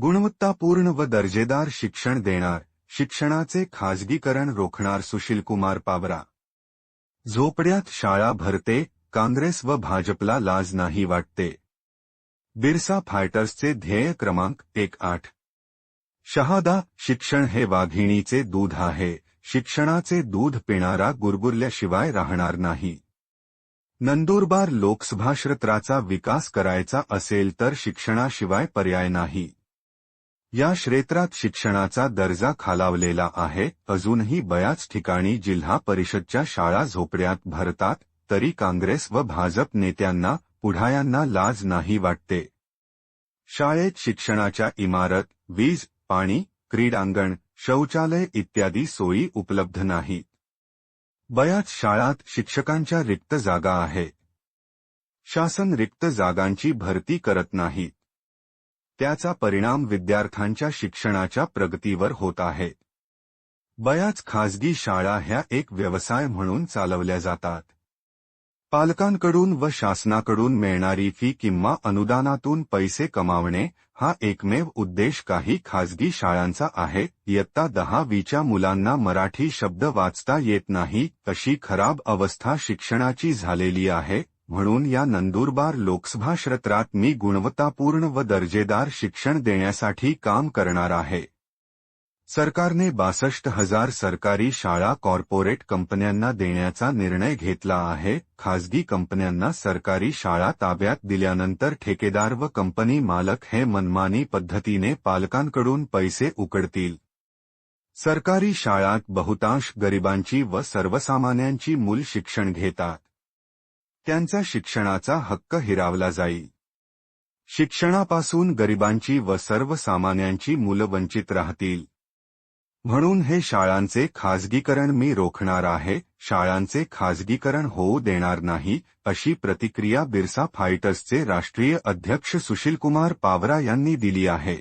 गुणवत्तापूर्ण व दर्जेदार शिक्षण देणार शिक्षणाचे खाजगीकरण रोखणार सुशीलकुमार पावरा. झोपड्यात शाळा भरते काँग्रेस व भाजपला लाज नाही वाटते. बिरसा फायटर्सचे ध्येय क्रमांक एक आठ. शहादा शिक्षण हे वाघिणीचे दूध आहे शिक्षणाचे दूध पिणारा गुरगुरल्याशिवाय राहणार नाही. नंदुरबार लोकसभा क्षेत्राचा विकास करायचा असेल तर शिक्षणाशिवाय पर्याय नाही. या क्षेत्रात शिक्षणाचा दर्जा खालावलेला आहे. अजूनही बऱ्याच ठिकाणी जिल्हा परिषदच्या शाळा झोपड्यात भरतात तरी काँग्रेस व भाजप नेत्यांना पुढायांना लाज नाही वाटते. शाळेत शिक्षणाच्या इमारत वीज पाणी क्रीडांगण शौचालय इत्यादी सोयी उपलब्ध नाहीत. बऱ्याच शाळात शिक्षकांच्या रिक्त जागा आहे. शासन रिक्त जागांची भरती करत नाहीत त्याचा परिणाम विद्यार्थ्यांच्या शिक्षणाच्या प्रगतीवर होत आहे. बऱ्याच खाजगी शाळा ह्या एक व्यवसाय म्हणून चालवल्या जातात. पालकांकडून व शासनाकडून मिळणारी फी किंवा अनुदानातून पैसे कमावणे हा एकमेव उद्देश काही खाजगी शाळांचा आहे. इयत्ता दहावीच्या मुलांना मराठी शब्द वाचता येत नाही अशी खराब अवस्था शिक्षणाची झालेली आहे. म्हणून या नंदुरबार लोकसभा क्षेत्रात मी गुणवत्तापूर्ण व दर्जेदार शिक्षण देण्यासाठी काम करणार आहे. सरकारने बासष्ट हजार सरकारी शाळा कॉर्पोरेट कंपन्यांना देण्याचा निर्णय घेतला आहे. खाजगी कंपन्यांना सरकारी शाळा ताब्यात दिल्यानंतर ठेकेदार व कंपनी मालक हे मनमानी पद्धतीने पालकांकडून पैसे उकडतील. सरकारी शाळात बहुतांश गरिबांची व सर्वसामान्यांची मूल शिक्षण घेतात. त्यांचा शिक्षणाचा हक्क हिरावला जाईल शिक्षणापासून गरिबांची व सर्वसामान्यांची मुलं वंचित राहतील. म्हणून हे शाळांचे खाजगीकरण मी रोखणार आहे शाळांचे खाजगीकरण होऊ देणार नाही अशी प्रतिक्रिया बिरसा फायटर्सचे राष्ट्रीय अध्यक्ष सुशीलकुमार पावरा यांनी दिली आहे.